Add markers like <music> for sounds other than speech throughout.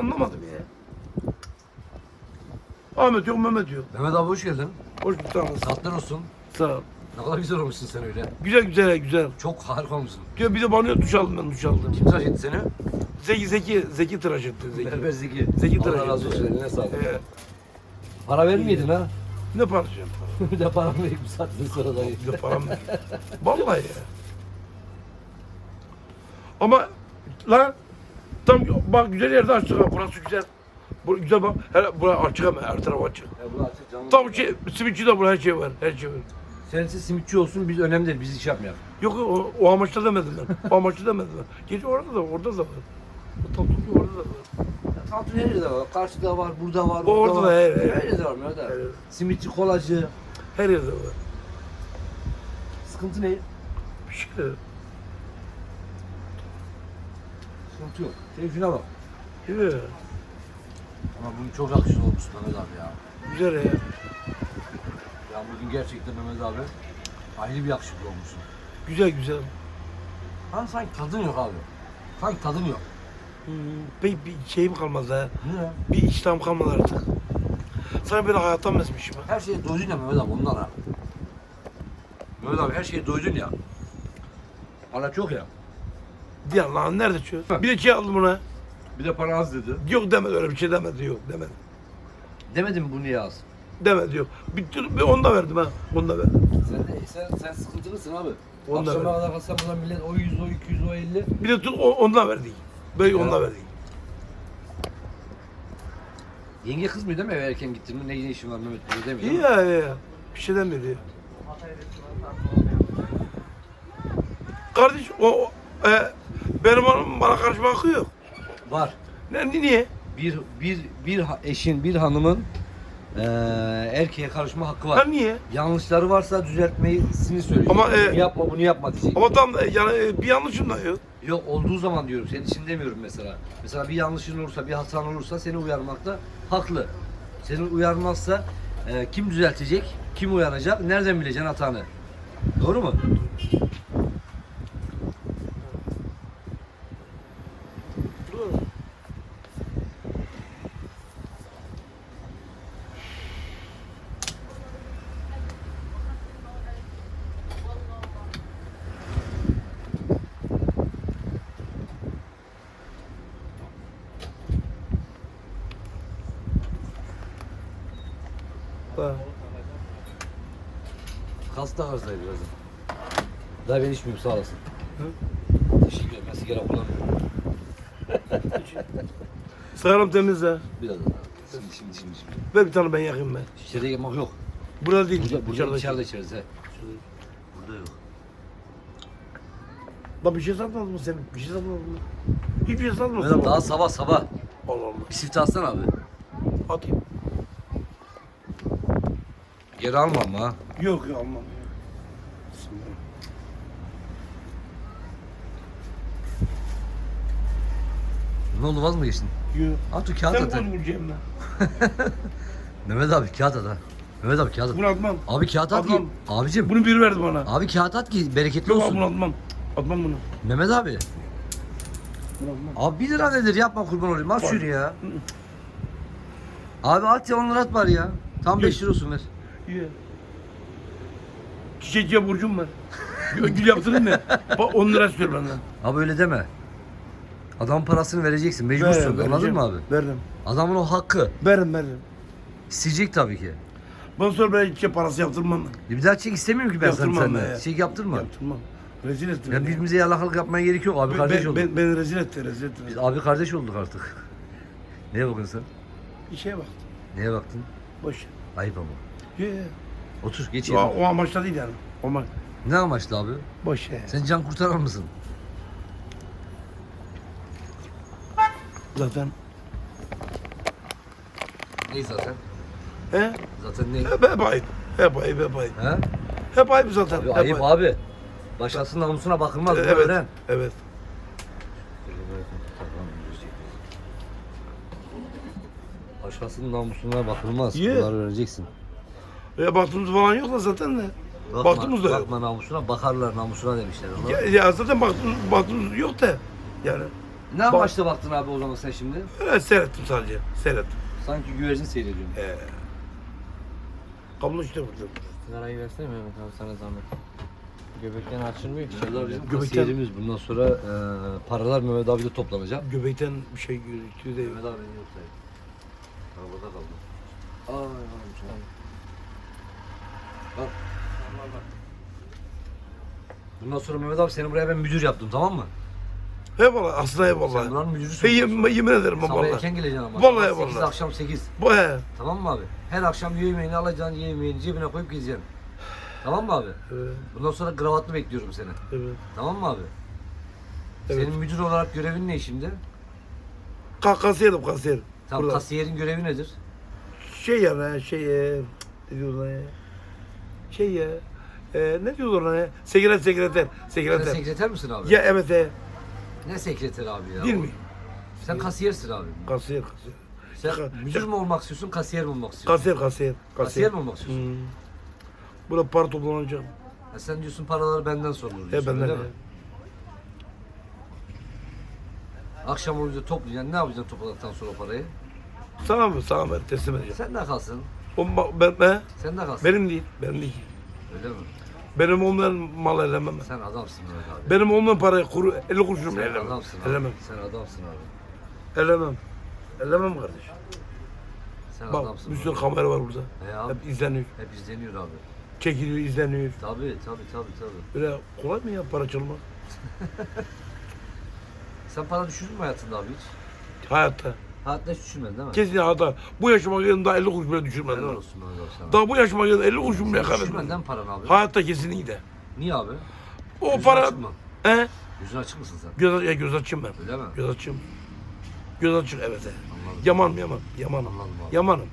Anlamadım ya. Ahmet yok Mehmet yok. Mehmet abi hoş geldin. Hoş bulduk tamam. Saatler olsun. Sağ ol. Ne kadar güzel olmuşsun sen öyle. Güzel güzel güzel. Çok harika olmuşsun. Diyor bir de banyo duş aldım ben duş aldım. Kim tıraş etti seni? Zeki Zeki Zeki tıraş etti Zeki. Berber Zeki. Zeki Allah tıraş razı etti. olsun eline sağlık. Ee, Para vermeydin ha. ne parçayım? <laughs> bir de para vereyim bu saatten sonra. Bir de param. Vallahi ya. Ama lan tam bak güzel yerde açtık ha. Burası güzel. Bu güzel bak. Her, burası açık ama her taraf açık. Ya bu açık canlı. Tam şey, simitçi de burada her şey var. Her şey var. Sensiz simitçi olsun biz önemli değil biz iş yapmayalım. Yok o, o amaçla demedim ben. O amaçla demedim ben. Geç orada da orada da var. O tatlıcı orada da var. Tantun her yerde var. Karşıda var, burada var, Bu orada da, her- her- Her yerde var abi. Evet. Simitçi, kolacı. Her yerde var. Sıkıntı ne? Bir şey de. Sıkıntı yok. Keyfine bak. Evet. Ama bugün çok yakışıklı olmuş Mehmet abi ya. Güzel ya. Ya bugün gerçekten Mehmet abi ayrı bir yakışıklı olmuşsun. Güzel güzel. Lan sanki tadın yok abi. Sanki tadın yok. Hmm, pek bir şeyim kalmadı ha. Niye? Bir iştahım kalmadı artık. Sana böyle hayattan mesmişim ha. Her şeye doydun ya Mehmet abi ondan ha. Mehmet abi her şeye doydun ya. Para çok ya. Diye lan nerede şu? Bir de şey aldım buna. Bir de para az dedi. Yok demedi öyle bir şey demedi yok demedi. Demedim bu niye az? Demedi yok. Bir, tür- bir onu da verdim ha. Onu da verdim. Sen de, sen, sen sıkıntılısın abi. Onu da Akşama kadar kalsam buradan millet o 100, o 200, o 50. Bir de tut, o, onu da verdik. Böyle onu da verdik. Yenge kızmıyor değil mi eve erken gittin mi? Ne işin var Mehmet? Öyle demiyor İyi değil mi? ya ya. Bir şey ya. Kardeş o, o e, benim hanım bana karışma hakkı yok. Var. Ne, niye? Bir, bir, bir ha- eşin, bir hanımın eee erkeğe karışma hakkı Ha var. niye? Yanlışları varsa düzeltmesini söylüyor. Ama, e, bunu yapma, bunu yapma diyecek. Ama tam da yani e, bir yanlışım da yok. Yok olduğu zaman diyorum. Senin için demiyorum mesela. Mesela bir yanlışın olursa, bir hatan olursa seni uyarmakta haklı. Seni uyarmazsa e, kim düzeltecek, kim uyanacak, nereden bileceksin hatanı? Doğru mu? Ha. Hasta hastaydı birazdan. Daha ben içmiyorum sağ olasın. Teşekkür ederim. Ben sigara kullanmıyorum. Sağlam temiz ha. Birazdan abi. Şimdi şimdi şimdi. şimdi. Ver bir tane ben yakayım ben. İçeride yemek yok. Burada değil. Burada, burada dışarıda. dışarıda içeriz he. Burada yok. Lan bir şey satmadın mı senin? Bir şey satmadın mı? Hiçbir şey satmadın mı? daha sabah sabah. Allah Allah. Bir siftah atsana abi. Atayım. Geri alma ama ha. Yok yok almam. Bismillah. Ne oldu vaz mı geçtin? Yok. At o kağıt Sen at. koy bunu cebine. Mehmet abi kağıt at ha. Mehmet abi kağıt at. Bunu atmam. Abi kağıt at ki. Atmam. Abicim. Bunu biri verdi bana. Abi kağıt at ki bereketli Yok abi bunu olsun. atmam. Atmam bunu. Mehmet abi. Bunu atmam. Abi 1 lira nedir yapma kurban olayım. At şunu ya. Abi at ya 10 lira at var ya. Tam 5 lira olsun ver. İyi. Çiçekçiye burcum var. Gül yaptırayım mı? Bak 10 lira istiyor benden. Abi öyle deme. Adam parasını vereceksin. Mecbursun. Ver, Anladın vereceğim. mı abi? Veririm. Adamın o hakkı. Veririm veririm. İsteyecek tabii ki. Bundan sonra ben çiçek parası yaptırmam. Bir daha çek istemiyorum ki ben sana Yaptırmam senden. ya. Çek yaptırma. Yaptırmam. Rezil etti. Yani beni. birbirimize yalakalık yapmaya gerek yok. Abi ben, kardeş ben, olduk. ben, beni rezil etti, rezil etti. Biz abi kardeş olduk artık. <laughs> Neye bakıyorsun sen? İşe bak. Neye baktın? Boş. Ayıp ama. Ye, ye. Otur geç O, yerine. o amaçla değil yani. O amaç. Ne amaçlı abi? Boş ya. Sen can kurtarar mısın? Zaten. Ne zaten? He? Zaten ne? Hep, hep ayıp. Hep ayıp, hep ayıp. He? Hep ayıp zaten. Abi hep ayıp abi. Başkasının namusuna bakılmaz. bunu Evet, öğren. evet. Başkasının namusuna bakılmaz. Ye. Bunları öğreneceksin. Ya baktığımız falan yok da zaten de. Bakma, Baktığımız da yok. Bakma namusuna bakarlar namusuna demişler. ona. Ya, ya zaten baktığımız, baktığımız yok da. Yani. Ne amaçla baktın abi o zaman sen şimdi? Evet, seyrettim sadece. Seyrettim. Sanki güvercin seyrediyorsun. Ee, kablo işte burada. Sigarayı versene Mehmet abi sana zahmet. Göbekten açılmıyor ki. Abi bizim Göbekten- kasiyerimiz bundan sonra e, paralar Mehmet abi de toplanacak. Göbekten bir şey gözüküyor değil. Mehmet abi yok sayın. Arabada kaldı. Ay varmış abi. Bundan sonra Mehmet abi seni buraya ben müdür yaptım tamam mı? Eyvallah, aslında Sen eyvallah. buranın müdürüsün. Hey, yemin, yemin ederim Sabah vallahi. erken geleceksin ama. Vallahi Sabah sekiz, vallahi. akşam 8. Bu he. Tamam mı abi? Her akşam ye yemeğini alacaksın, ye yemeğini cebine koyup gideceksin. Tamam mı abi? Evet, Bundan sonra kravatlı bekliyorum seni. evet. Tamam mı abi? Evet. Senin müdür olarak görevin ne şimdi? Ka kasiyerim kasiyer. Tam Burada. kasiyerin görevi nedir? Şey ya ne şey e, ne diyorlar ya? Şey ya. E, ne diyorlar ona ya? Sekreter sekreter. Sen Sekreter. sekreter misin abi? Ya evet e. Ne sekreter abi ya? Mi? Sen kasiyersin abi. Kasiyer kasiyer. Sen müdür mü olmak istiyorsun, kasiyer mi olmak istiyorsun? Kasiyer kasiyer. Kasiyer mi olmak istiyorsun? Hmm. Burada para toplanacak. Ha, sen diyorsun paralar benden sorulur diyorsun, benden öyle ya. mi? Akşam olunca toplayacaksın, ne yapacaksın topladıktan sonra parayı? Sana mı? Sana mı? Teslim edeceğim. Sen de kalsın, O ma- ben, ne? sen de kalsın. Benim değil. Benim değil. Öyle mi? Benim olmayan mal elemem. ben. Sen adamsın Mehmet abi. Benim olmayan parayı kuru 50 kuruşum Sen elemem. adamsın abi. Elemem. Sen adamsın abi. Elemem. Elemem kardeş. Sen Bak adamsın. bir sürü abi. kamera var burada. He abi. Hep izleniyor. Hep izleniyor abi. Çekiliyor, izleniyor. Tabii tabii tabii tabii. Böyle kolay mı ya para çalmak? <laughs> Sen para düşürdün mü hayatında abi hiç? Hayatta. Hayatta hiç düşürmedin değil mi? Kesin hayatta. Bu yaşıma gelin daha 50 kuruş bile düşürmedim. Helal olsun Mehmet abi sana. Daha bu yaşıma gelin 50 kuruşum bile değil mi paranı abi? Hayatta kesinlikle. Niye abi? O Yüzün para... açık mı? He? Yüzün açık mısın sen? Göz, ya göz açayım ben. Öyle mi? Göz açayım. Göz açık evet. he. Anladım. Yamanım yaman. Yamanım. Anladım abi. Yamanım.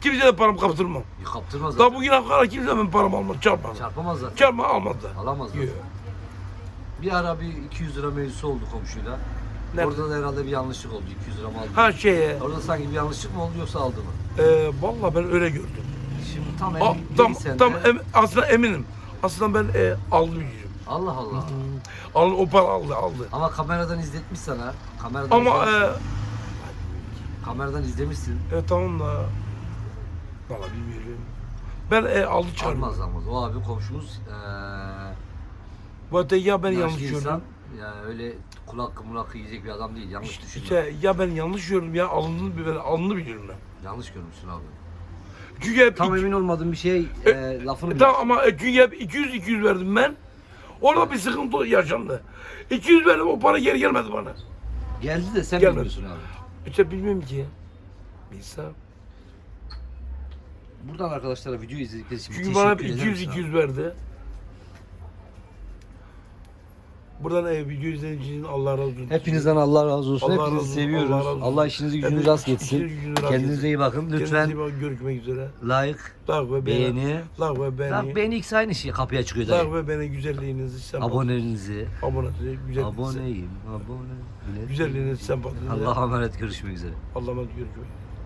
Kimseye de paramı kaptırmam. Bir kaptırmaz Daha zaten. bugüne kadar kimse benim paramı almadı. Çarpmadı. Çarpamaz zaten. Çarpma almadı. Alamaz zaten. Yok. Bir ara bir 200 lira mevzusu oldu komşuyla. Nerede? Orada da herhalde bir yanlışlık oldu. 200 lira mı aldı? Ha şeye. Orada sanki bir yanlışlık mı oldu yoksa aldı mı? E, vallahi ben öyle gördüm. Şimdi tam emin tam, değilsen tam de- em- aslında eminim. Aslında ben e, aldım yüzüm. Allah Allah. Al, o para aldı aldı. Ama kameradan izletmiş sana. Kameradan Ama e, izlemişsin. kameradan izlemişsin. e, tamam da valla bilmiyorum. Ben e, aldı çağırdım. Almaz almaz. O abi komşumuz eee Bu arada ya ben yaşlı yanlış insan. Yani öyle kulak mulak yiyecek bir adam değil. Yanlış düşünme. İşte ya ben yanlış gördüm ya bir ben alındı biliyorum ben. Yanlış görmüşsün abi. Çünkü hep Tam iki- emin olmadığım bir şey E, eee lafını E, bil. tamam ama e, çünkü hep 200 200 verdim ben. Orada bir sıkıntı yaşandı. 200 verdim o para geri gelmedi bana. Geldi de sen Gelmedi. bilmiyorsun abi. İşte bilmiyorum ki. Bilsem. Buradan arkadaşlara video izledikleri için Çünkü bana teşekkür ederim 200 sana. 200 verdi. Buradan e, video izlediğiniz için Allah razı olsun. Hepinizden Allah razı olsun. Allah razı Hepinizi olsun, seviyoruz. Allah Allah, razı olsun. işinizi gücünüzü Hepiniz rast Kendinize iyi bakın. Kendinize Lütfen iyi bakın, görüşmek üzere. like, Like ve beğeni. beğeni. Like ve beğeni. Bak beğeni ikisi aynı şey kapıya çıkıyor Like dayı. ve beğeni güzelliğinizi sen Abonenizi. Abonenizi güzelliğinizi. Aboneyim. Abone. Güzelliğinizi sen Allah'a emanet görüşmek üzere. Allah'a emanet görüşmek üzere.